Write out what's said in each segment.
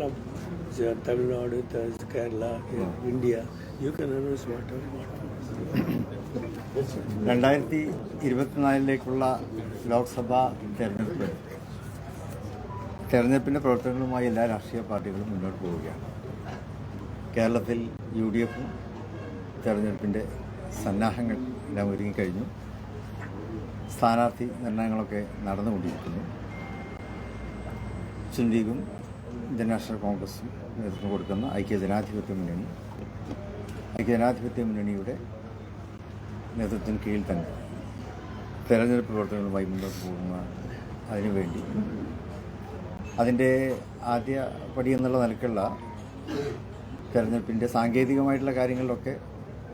Tamil Nadu, Kerala, India. You can announce whatever you want. രണ്ടായിരത്തി ഇരുപത്തിനാലിലേക്കുള്ള ലോക്സഭാ തെരഞ്ഞെടുപ്പ്. തെരഞ്ഞെടുപ്പിന്റെ പ്രവർത്തനങ്ങളുമായി എല്ലാ രാഷ്ട്രീയ പാർട്ടികളും മുന്നോട്ട് പോവുകയാണ്. കേരളത്തിൽ യു ഡി എഫും തെരഞ്ഞെടുപ്പിന്റെ സന്നാഹങ്ങൾ എല്ലാം ഒരുങ്ങിക്കഴിഞ്ഞു സ്ഥാനാർത്ഥി നിർണയങ്ങളൊക്കെ നടന്നുകൊണ്ടിരിക്കുന്നു. മുസ്ലിം ലീഗും ഇന്ത്യൻ നാഷണൽ കോൺഗ്രസ് നേതൃത്വം കൊടുക്കുന്ന ഐക്യ ജനാധിപത്യ മുന്നണി. ഐക്യ ജനാധിപത്യ മുന്നണിയുടെ നേതൃത്വത്തിന് കീഴിൽ തന്നെ തെരഞ്ഞെടുപ്പ് പ്രവർത്തനങ്ങളുമായി മുന്നോട്ട് പോകുന്ന അതിനുവേണ്ടി അതിന്റെ ആദ്യ പടി എന്നുള്ള നിലക്കുള്ള തെരഞ്ഞെടുപ്പിന്റെ സാങ്കേതികമായിട്ടുള്ള കാര്യങ്ങളിലൊക്കെ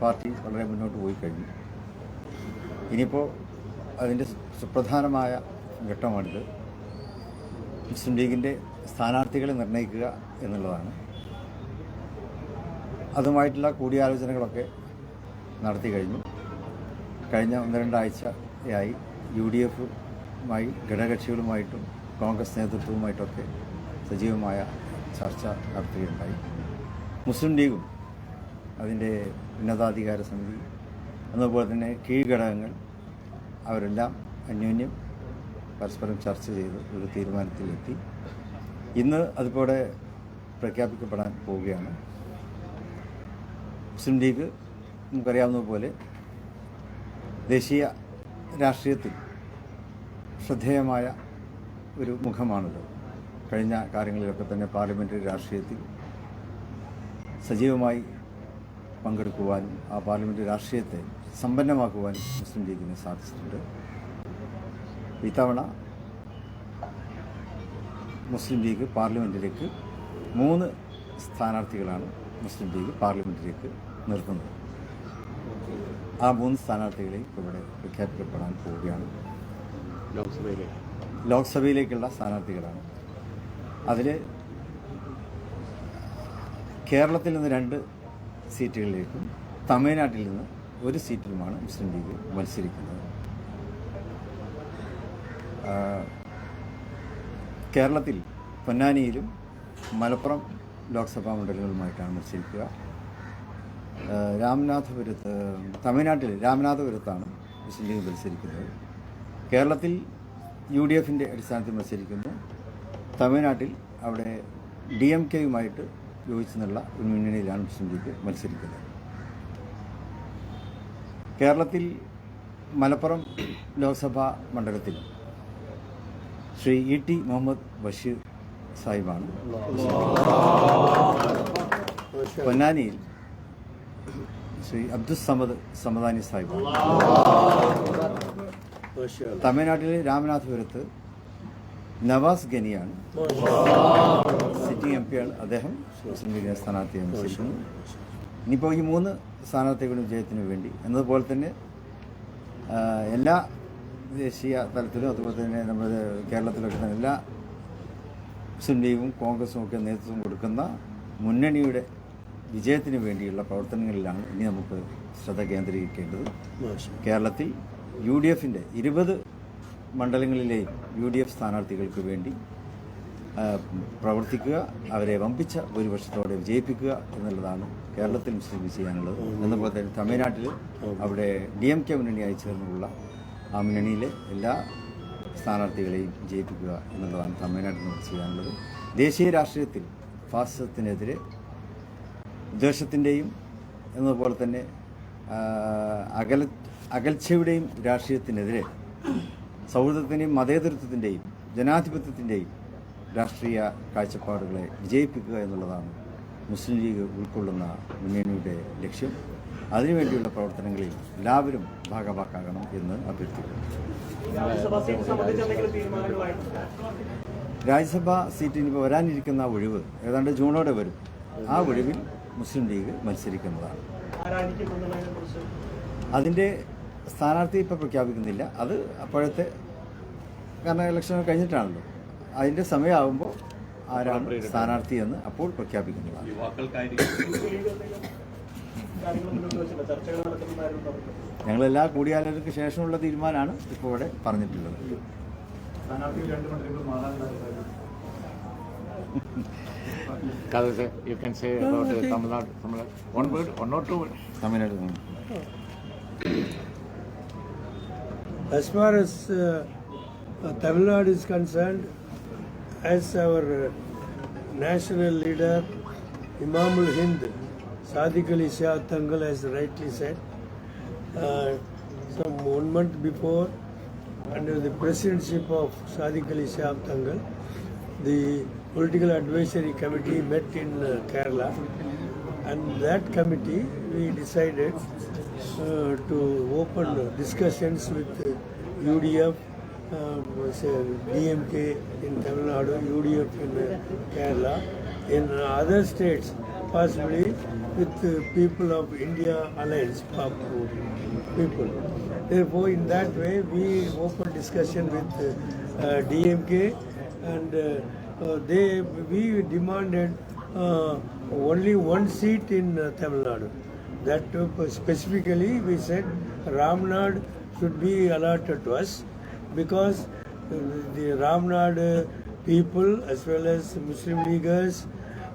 പാർട്ടി വളരെ മുന്നോട്ട് പോയി കഴിഞ്ഞു. ഇനിയിപ്പോൾ അതിന്റെ സുപ്രധാനമായ ഘട്ടമാണിത്. മുസ്ലിം ലീഗിന്റെ സ്ഥാനാർത്ഥികളെ നിർണയിക്കുക എന്നുള്ളതാണ്. അതുമായിട്ടുള്ള കൂടിയാലോചനകളൊക്കെ നടത്തി കഴിഞ്ഞു. കഴിഞ്ഞ ഒന്ന് രണ്ടാഴ്ചയായി യു ഡി എഫുമായി ഘടകകക്ഷികളുമായിട്ടും കോൺഗ്രസ് നേതൃത്വവുമായിട്ടൊക്കെ സജീവമായ ചർച്ച നടത്തുകയുണ്ടായി. മുസ്ലിം ലീഗും അതിന്റെ ഉന്നതാധികാര സമിതി അതുപോലെ തന്നെ കീഴ്ഘടകങ്ങൾ അവരെല്ലാം അന്യോന്യം പരസ്പരം ചർച്ച ചെയ്ത് ഒരു തീരുമാനത്തിലെത്തി. ഇന്ന് അതിപ്പോടെ പ്രഖ്യാപിക്കപ്പെടാൻ പോവുകയാണ്. മുസ്ലിം ലീഗ് നമുക്കറിയാവുന്നതുപോലെ ദേശീയ രാഷ്ട്രീയത്തിൽ ശ്രദ്ധേയമായ ഒരു മുഖമാണിത്. കഴിഞ്ഞ കാര്യങ്ങളിലൊക്കെ തന്നെ പാർലമെന്ററി രാഷ്ട്രീയത്തിൽ സജീവമായി പങ്കെടുക്കുവാനും ആ പാർലമെന്ററി രാഷ്ട്രീയത്തെ സമ്പന്നമാക്കുവാനും മുസ്ലിം ലീഗിന് സാധിച്ചിട്ടുണ്ട്. ഇത്തവണ മുസ്ലിം ലീഗ് പാർലമെന്റിലേക്ക് മൂന്ന് സ്ഥാനാർത്ഥികളാണ് മുസ്ലിം ലീഗ് പാർലമെന്റിലേക്ക് നിർത്തുന്നത്. ആ മൂന്ന് സ്ഥാനാർത്ഥികളെ ഇവിടെ പ്രഖ്യാപിക്കപ്പെടാൻ പോവുകയാണ്. ലോക്സഭയിലേക്ക് ലോക്സഭയിലേക്കുള്ള സ്ഥാനാർത്ഥികളാണ്. അതിൽ കേരളത്തിൽ നിന്ന് രണ്ട് സീറ്റുകളിലേക്കും തമിഴ്നാട്ടിൽ നിന്ന് ഒരു സീറ്റിലുമാണ് മുസ്ലിം ലീഗ് മത്സരിക്കുന്നത്. കേരളത്തിൽ പൊന്നാനിയിലും മലപ്പുറം ലോക്സഭാ മണ്ഡലങ്ങളുമായിട്ടാണ് മത്സരിക്കുക. രാംനാഥപുരത്ത് തമിഴ്നാട്ടിൽ രാമനാഥപുരത്താണ് മുസ്ലിം ലീഗ് മത്സരിക്കുന്നത്. കേരളത്തിൽ യു ഡി എഫിന്റെ അടിസ്ഥാനത്തിൽ മത്സരിക്കുന്നു. തമിഴ്നാട്ടിൽ അവിടെ ഡി എം കെയുമായിട്ട് യോജിച്ചെന്നുള്ള ഒരു മുന്നണിയിലാണ് മുസ്ലിം ലീഗ് മത്സരിക്കുന്നത്. കേരളത്തിൽ മലപ്പുറം ലോക്സഭാ മണ്ഡലത്തിൽ ശ്രീ ഇ ടി മുഹമ്മദ് ബഷീർ സാഹിബാണ്. പൊന്നാനിയിൽ ശ്രീ അബ്ദുൽ സമദ് സമദാനി സാഹിബാണ്. തമിഴ്നാട്ടിലെ രാമനാഥപുരത്ത് നവാസ് ഗനിയാണ് സിറ്റിംഗ് എം പിയാണ് അദ്ദേഹം. മുസ്ലിം ലീഗിനെ സ്ഥാനാർത്ഥിയെ മത്സരിക്കുന്നു ഇനിയിപ്പോൾ ഈ മൂന്ന് സ്ഥാനാർത്ഥികളുടെ വിജയത്തിന് വേണ്ടി എന്നതുപോലെ തന്നെ എല്ലാ ദേശീയ തലത്തിലും അതുപോലെ തന്നെ നമ്മുടെ കേരളത്തിലൊക്കെ തന്നെ എല്ലാ മുസ്ലിം ലീഗും കോൺഗ്രസും ഒക്കെ നേതൃത്വം കൊടുക്കുന്ന മുന്നണിയുടെ വിജയത്തിന് വേണ്ടിയുള്ള പ്രവർത്തനങ്ങളിലാണ് ഇനി നമുക്ക് ശ്രദ്ധ കേന്ദ്രീകരിക്കേണ്ടത്. കേരളത്തിൽ യു ഡി എഫിന്റെ ഇരുപത് മണ്ഡലങ്ങളിലെയും യു ഡി എഫ് സ്ഥാനാർത്ഥികൾക്ക് വേണ്ടി പ്രവർത്തിക്കുക അവരെ വമ്പിച്ച വർഷത്തോടെ വിജയിപ്പിക്കുക എന്നുള്ളതാണ് കേരളത്തിൽ മുസ്ലിം ചെയ്യാനുള്ളത് എന്നപോലെ തന്നെ തമിഴ്നാട്ടിൽ അവിടെ ഡി എം കെ മുന്നണിയായി ചേർന്നുള്ള ആ മുന്നണിയിലെ എല്ലാ സ്ഥാനാർത്ഥികളെയും ജയിപ്പിക്കുക എന്നുള്ളതാണ് തമിഴ്നാട്ടിൽ നിന്ന് ചെയ്യാനുള്ളത് ദേശീയ രാഷ്ട്രീയത്തിൽ ഫാസിസത്തിനെതിരെ ദ്വേഷത്തിന്റെയും എന്നതുപോലെ തന്നെ അകല അകൽച്ചയുടെയും രാഷ്ട്രീയത്തിനെതിരെ സൗഹൃദത്തിന്റെയും മതേതൃത്വത്തിന്റെയും ജനാധിപത്യത്തിന്റെയും രാഷ്ട്രീയ കാഴ്ചപ്പാടുകളെ വിജയിപ്പിക്കുക എന്നുള്ളതാണ് മുസ്ലിം ലീഗ് ഉൾക്കൊള്ളുന്ന മുന്നണിയുടെ ലക്ഷ്യം. അതിനുവേണ്ടിയുള്ള പ്രവർത്തനങ്ങളിൽ എല്ലാവരും ഭാഗവാക്കാകണം എന്ന് അഭ്യർത്ഥിക്കുന്നു. രാജ്യസഭാ സീറ്റിന് ഇപ്പോൾ വരാനിരിക്കുന്ന ഒഴിവ് ഏതാണ്ട് ജൂണോടെ വരും. ആ ഒഴിവിൽ മുസ്ലിം ലീഗ് മത്സരിക്കുന്നതാണ്. അതിന്റെ സ്ഥാനാർത്ഥി ഇപ്പോൾ പ്രഖ്യാപിക്കുന്നില്ല. അത് അപ്പോഴത്തെ കാരണം ഇലക്ഷൻ കഴിഞ്ഞിട്ടാണല്ലോ. അതിന്റെ സമയമാകുമ്പോൾ ആരാണ് സ്ഥാനാർത്ഥി എന്ന് അപ്പോൾ പ്രഖ്യാപിക്കുന്നതാണ്. ഞങ്ങളെല്ലാ കൂടിയാലോചനയ്ക്ക് ശേഷമുള്ള തീരുമാനമാണ് ഇപ്പോൾ ഇവിടെ പറഞ്ഞിട്ടുള്ളത് Kadase, you can say No, about I uh, think- Tamil Nadu, Tamil Nadu. One word, one or two words. Tamil Nadu As far as uh, uh, Tamil Nadu is concerned, as our uh, national leader, Imamul Hind, Sadiq Ali Shah Tangal has rightly said, uh, some one month before, under the presidency of Sadiq Ali Shah Tangal, the political advisory committee met in uh, Kerala, and that committee we decided uh, to open discussions with uh, UDF, um, say, DMK in Tamil Nadu, UDF in uh, Kerala, in other states, possibly with people of India Alliance uh, people. Therefore, in that way, we opened discussion with uh, DMK and uh, uh, they we demanded only one seat in Tamil Nadu. That specifically we said Ramnad should be allotted to us because the Ramnad people as well as Muslim leaguers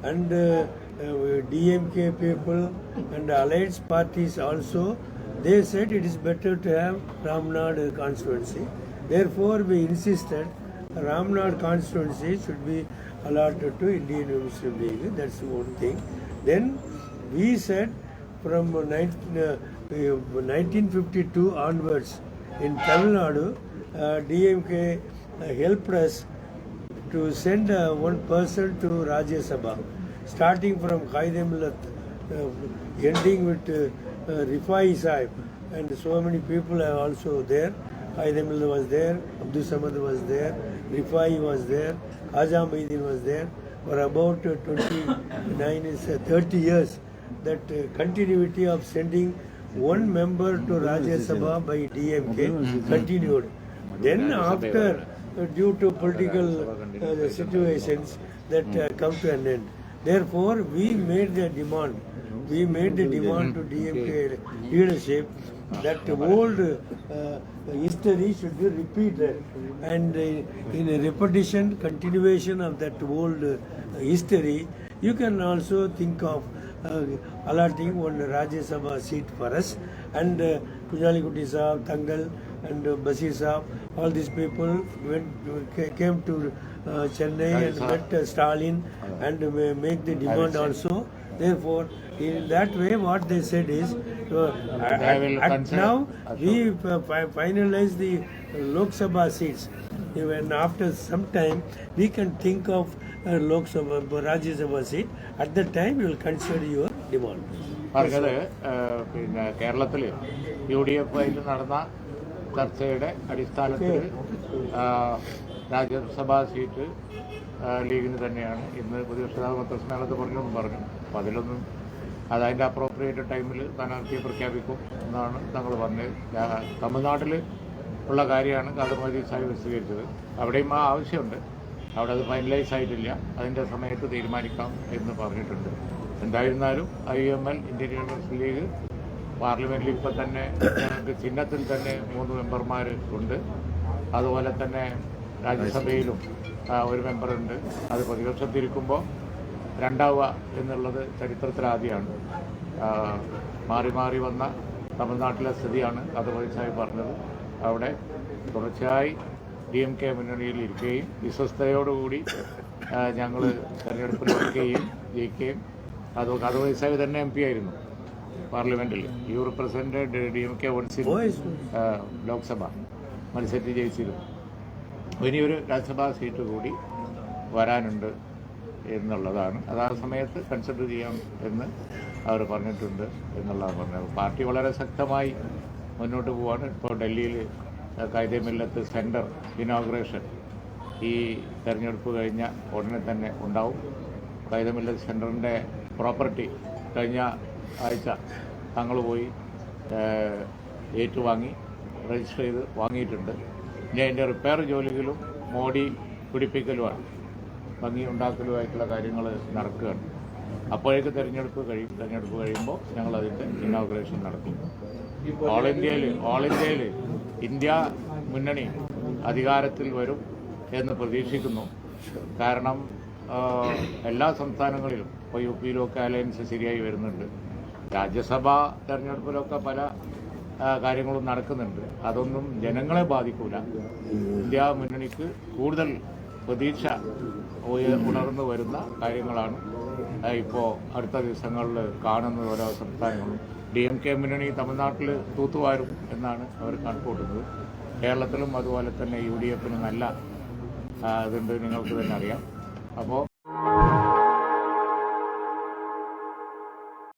and uh, DMK people and allied parties also they said it is better to have Ramnad constituency. Therefore, we insisted Ramnad constituency should be allotted to Indian Muslim League. That's one thing. Then we said from 19, uh, 1952 onwards in Tamil Nadu, uh, DMK uh, helped us to send uh, one person to Rajya Sabha, starting from Qaidemillat, uh, ending with uh, uh, Rifai Sahib, and so many people are also there. Qaidemillah was there, Abdul Samad was there, Rifai was there, Azam Maidin was there. For about uh, 29 is uh, 30 years, that uh, continuity of sending one member to Rajya Sabha by DMK continued. Then after, uh, due to political uh, situations, that uh, come to an end. Therefore, we made the demand. We made the demand to DMK leadership that the old uh, history should be repeated. And uh, in a repetition, continuation of that old uh, history, you can also think of uh, allotting one Rajya Sabha seat for us. And uh, Pujali Kuti Saab, Tangal and uh, Basir Saab, all these people went came to uh, Chennai and met uh, Stalin and ma- make the demand also. Therefore, in that way, what they said is, uh, at, will at consider- now we uh, fi- finalize the Lok Sabha seats. Even after some time, we can think of uh, Lok Sabha, Rajya Sabha seat. At that time, we will consider your demand. പറഞ്ഞത് ഏഹ്, പിന്നെ കേരളത്തിൽ U D F ആയിട്ട് നടന്ന ചർച്ചയുടെ അടിസ്ഥാനത്തിൽ ആഹ്, രാജ്യസഭാ seat ലീഗിന് തന്നെയാണ്. ഇന്ന് പ്രതിപക്ഷ പത്രസമ്മേളനത്തിൽ പറഞ്ഞൊന്നും പറഞ്ഞു അപ്പം അതിലൊന്നും അതതിന്റെ അപ്രോപ്രിയേറ്റ് ടൈമിൽ സ്ഥാനാർത്ഥിയെ പ്രഖ്യാപിക്കും എന്നാണ് ഞങ്ങൾ പറഞ്ഞത്. തമിഴ്നാട്ടിൽ ഉള്ള കാര്യമാണ് കാതമതി സാഹിബ് വിശദീകരിച്ചത്. അവിടെയും ആ ആവശ്യമുണ്ട്. അവിടെ അത് ഫൈനലൈസ് ആയിട്ടില്ല. അതിന്റെ സമയത്ത് തീരുമാനിക്കാം എന്ന് പറഞ്ഞിട്ടുണ്ട്. എന്തായിരുന്നാലും I M L Indian university league പാർലമെന്റിൽ ഇപ്പം തന്നെ ഞങ്ങൾക്ക് ചിഹ്നത്തിൽ തന്നെ മൂന്ന് മെമ്പർമാർ ഉണ്ട്. അതുപോലെ തന്നെ രാജ്യസഭയിലും ഒരു മെമ്പറുണ്ട്. അത് പ്രതിപക്ഷത്തിരിക്കുമ്പോൾ രണ്ടാവുക എന്നുള്ളത് ചരിത്രത്തിലാദ്യമാണ് മാറി മാറി വന്ന തമിഴ്നാട്ടിലെ സ്ഥിതിയാണ് അത് സാഹിബ് പറഞ്ഞത്. അവിടെ തുടർച്ചയായി ഡി എം കെ മുന്നണിയിൽ ഇരിക്കുകയും വിശ്വസ്തയോടുകൂടി ഞങ്ങൾ തെരഞ്ഞെടുപ്പിൽ വയ്ക്കുകയും ജയിക്കുകയും. അത് അത് വയസ്സായി തന്നെ എം പി ആയിരുന്നു പാർലമെന്റിൽ you represented D M K one seat Boys, Lok Sabha മത്സരിച്ച് ജയിച്ചിരുന്നു. ഇനിയൊരു രാജ്യസഭാ സീറ്റ് കൂടി വരാനുണ്ട് എന്നുള്ളതാണ്. അത് ആ സമയത്ത് കൺസിഡർ ചെയ്യാം എന്ന് അവർ പറഞ്ഞിട്ടുണ്ട് എന്നുള്ളതാണ് പറഞ്ഞത്. പാർട്ടി വളരെ ശക്തമായി മുന്നോട്ട് പോവാണ്. ഇപ്പോൾ ഡൽഹിയിൽ കൈതമില്ലത്ത് സെന്റർ ഇനോഗ്രേഷൻ ഈ തെരഞ്ഞെടുപ്പ് കഴിഞ്ഞ ഉടനെ തന്നെ ഉണ്ടാവും. കൈതമില്ലത്ത് സെന്ററിന്റെ പ്രോപ്പർട്ടി കഴിഞ്ഞ ആഴ്ച തങ്ങൾ പോയി ഏറ്റുവാങ്ങി രജിസ്റ്റർ ചെയ്ത് വാങ്ങിയിട്ടുണ്ട്. ഇനി അതിന്റെ റിപ്പയർ ജോലികളും മോഡി പിടിപ്പിക്കലുമാണ്. ഭംഗി ഉണ്ടാക്കലുമായിട്ടുള്ള കാര്യങ്ങൾ നടക്കുകയാണ്. അപ്പോഴേക്ക് തിരഞ്ഞെടുപ്പ് കഴിയും തിരഞ്ഞെടുപ്പ് കഴിയുമ്പോൾ ഞങ്ങൾ അതിന്റെ ഇന്നോഗ്രേഷൻ നടത്തും ഓൾ ഇന്ത്യയിൽ ഓൾ ഇന്ത്യയിൽ ഇന്ത്യ മുന്നണി അധികാരത്തിൽ വരും എന്ന് പ്രതീക്ഷിക്കുന്നു. കാരണം എല്ലാ സംസ്ഥാനങ്ങളിലും ഇപ്പോൾ യു പിയിലൊക്കെ അലയൻസ് ശരിയായി വരുന്നുണ്ട്. രാജ്യസഭാ തെരഞ്ഞെടുപ്പിലൊക്കെ പല കാര്യങ്ങളും നടക്കുന്നുണ്ട്. അതൊന്നും ജനങ്ങളെ ബാധിക്കൂല. ഇന്ത്യ മുന്നണിക്ക് കൂടുതൽ പ്രതീക്ഷ ഉണർന്നു വരുന്ന കാര്യങ്ങളാണ് ഇപ്പോൾ അടുത്ത ദിവസങ്ങളിൽ കാണുന്ന ഓരോ സംസ്ഥാനങ്ങളും. ഡി എം കെ മുന്നണി തമിഴ്നാട്ടിൽ തൂത്തുവാരും എന്നാണ് അവർ കണക്കൂട്ടുന്നത്. കേരളത്തിലും അതുപോലെ തന്നെ യു ഡി എഫിന് നല്ല ഇതുണ്ട്. നിങ്ങൾക്ക് തന്നെ അറിയാം. അപ്പോൾ